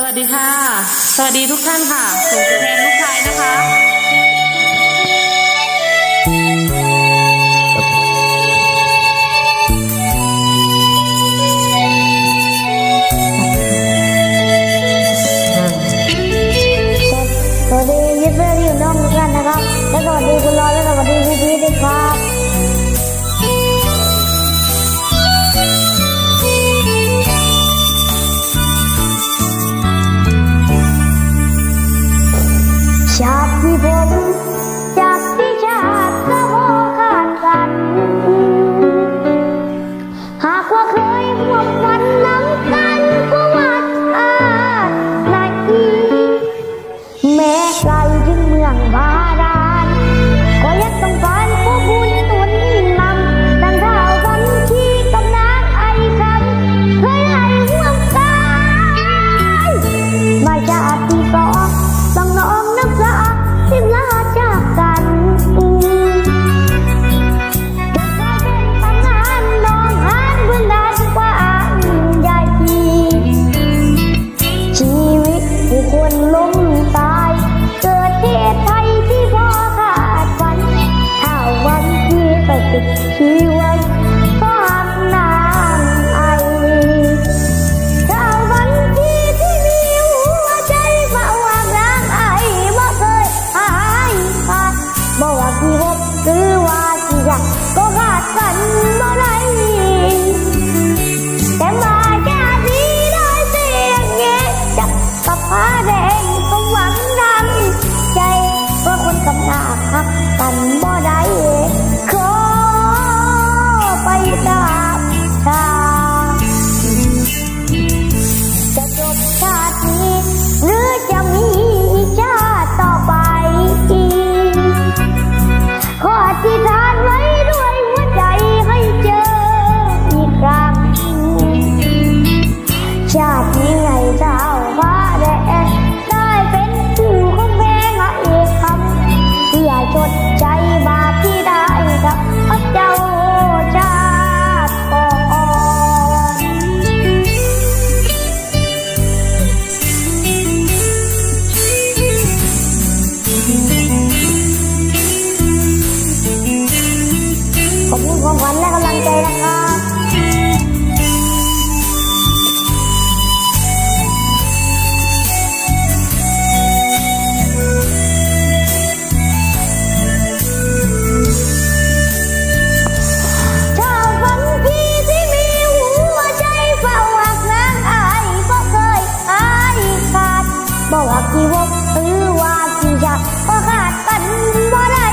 สวัสดีค่ะ สวัสดีทุกท่านค่ะผมเป็นแทนลูกชายนะคะสวัสดียิบเบอร์ที่อยู่นอกท่านนะครับ และสวัสดีคุณรอและสวัสดีพี่พีด้วยครับ ขอบคุณความหวันและกำลังใจนะครับ ถ้าฝันพี่ที่มีหัวใจเฝ้าหักนางอายบ่เคยอายขาดบ่หักที่อือว่า โอขาดกันบ่ได้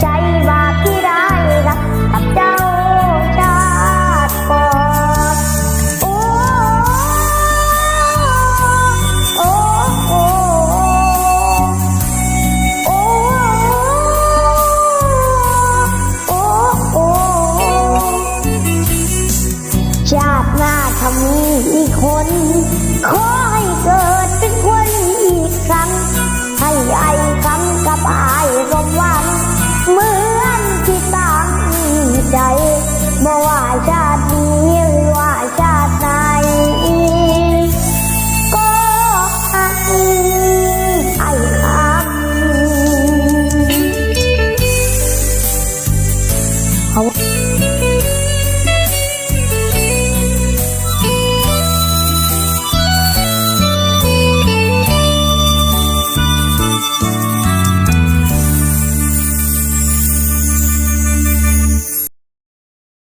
ใจบาปที่ร้รักกับเจ้าชาติกอนโอ้โอ้โอ้โอ้ชาติหน้าทำมีอีกคนขอให้เกิดเป็นคนอีกครั้ง ให้ไอ้คำกับไอ้รมว่า